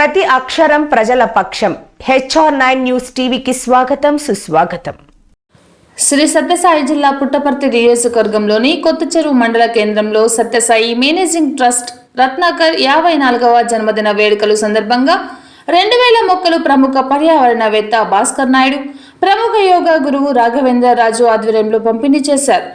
ప్రతి అక్షరం ప్రజల పక్షం. హెచ్ఆర్ నైన్ న్యూస్ టీవీకి స్వాగతం సుస్వాగతం. శ్రీ సత్యసాయి జిల్లా పుట్టపర్తి నియోజకవర్గంలోని కొత్త చెరువు మండల కేంద్రంలో సత్యసాయి మేనేజింగ్ ట్రస్ట్ రత్నాకర్ యాభై నాలుగవ జన్మదిన వేడుకలు సందర్భంగా రెండు వేల మొక్కలు ప్రముఖ పర్యావరణవేత్త భాస్కర్ నాయుడు ప్రముఖ యోగా గురువు రాఘవేంద్ర రాజు ఆధ్వర్యంలో పంపిణీ చేశారు.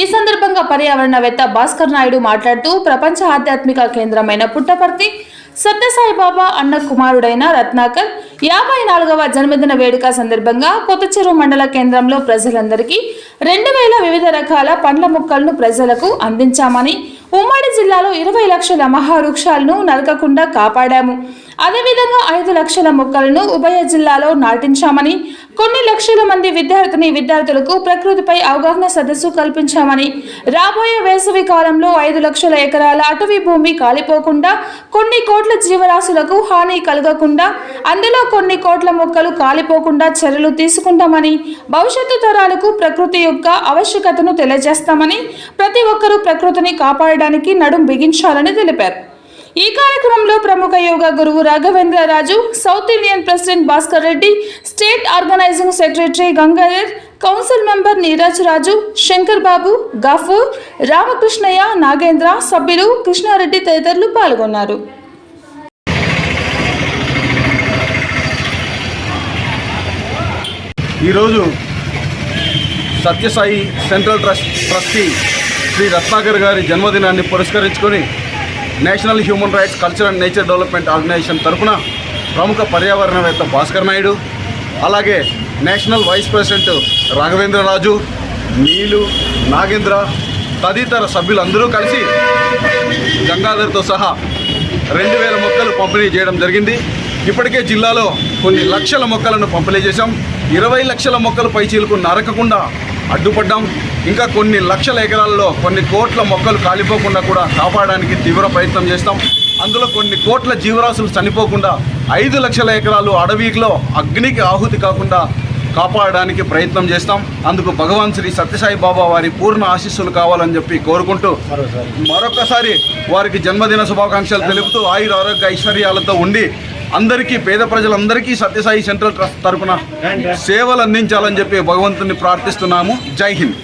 ఈ సందర్భంగా పర్యావరణవేత్త భాస్కర్ నాయుడు మాట్లాడుతూ ప్రపంచ ఆధ్యాత్మిక కేంద్రమైన పుట్టపర్తి సత్యసాయిబాబా అన్న కుమారుడైన రత్నాకర్ యాభై నాలుగవ జన్మదిన వేడుక సందర్భంగా కొత్త చెరువు మండల కేంద్రంలో ప్రజలందరికీ రెండు వేల వివిధ రకాల పండ్ల మొక్కలను ప్రజలకు అందించామని ఉమ్మడి జిల్లాలో ఇరవై లక్షల మహావృక్షాలను నరకకుండా కాపాడాము. అదేవిధంగా ఐదు లక్షల మొక్కలను ఉభయ జిల్లాలో నాటించామని కొన్ని లక్షల మంది విద్యార్థిని విద్యార్థులకు ప్రకృతిపై అవగాహన సదస్సు కల్పించామని రాబోయే వేసవి కాలంలో ఐదు లక్షల ఎకరాల అటవీ భూమి కాలిపోకుండా కొన్ని కోట్ల జీవరాశులకు హాని కలగకుండా అందులో కొన్ని కోట్ల మొక్కలు కాలిపోకుండా చర్యలు తీసుకుంటామని భవిష్యత్తు తరాలకు ప్రకృతి యొక్క ఆవశ్యకతను తెలియజేస్తామని ప్రతి ఒక్కరూ ప్రకృతిని కాపాడడానికి నడుం బిగించాలని తెలిపారు. ఈ కార్యక్రమంలో ప్రముఖ యోగా గురువు Raghavendra Raju south Indian president Bhaskar Reddy state organising secretary Gangadhar council member Neeraj Raju Shankar Babu Gafoor Ramakrishnaiah Nagendra సభ్యులు కృష్ణారెడ్డి తదితరులు పాల్గొన్నారు. ఈరోజు Sathya Sai central trust trustee Shri Ratnakar గారి జన్మదినాన్ని పురస్కరించుకొని national human rights culture and nature development organisation తరపున ప్రముఖ పర్యావరణవేత్త భాస్కర్ నాయుడు అలాగే national vice president Raghavendraraju Neelu Nagendra తదితర సభ్యులందరూ కలిసి గంగాధర్తో సహా రెండు వేల మొక్కలు పంపిణీ చేయడం జరిగింది. ఇప్పటికే జిల్లాలో కొన్ని లక్షల మొక్కలను పంపిణీ చేశాం. ఇరవై లక్షల మొక్కలు పైచీలకు నరకకుండా అడ్డుపడ్డాం. ఇంకా కొన్ని లక్షల ఎకరాల్లో కొన్ని కోట్ల మొక్కలు కాలిపోకుండా కూడా కాపాడడానికి తీవ్ర ప్రయత్నం చేస్తాం. అందులో కొన్ని కోట్ల జీవరాశులు చనిపోకుండా ఐదు లక్షల ఎకరాలు అడవిలో అగ్నికి ఆహుతి కాకుండా కాపాడడానికి ప్రయత్నం చేస్తాం. అందుకు భగవాన్ శ్రీ సత్యసాయి బాబా వారి పూర్ణ ఆశీస్సులు కావాలని చెప్పి కోరుకుంటూ మరొకసారి వారికి జన్మదిన శుభాకాంక్షలు తెలుపుతూ ఆయుర ఆరోగ్య ఐశ్వర్యాలతో ఉండి అందరికీ పేద ప్రజలందరికీ సత్యసాయి సెంట్రల్ ట్రస్ట్ తరపున సేవలు అందించాలని చెప్పి భగవంతుని ప్రార్థిస్తున్నాము. జై హింద్.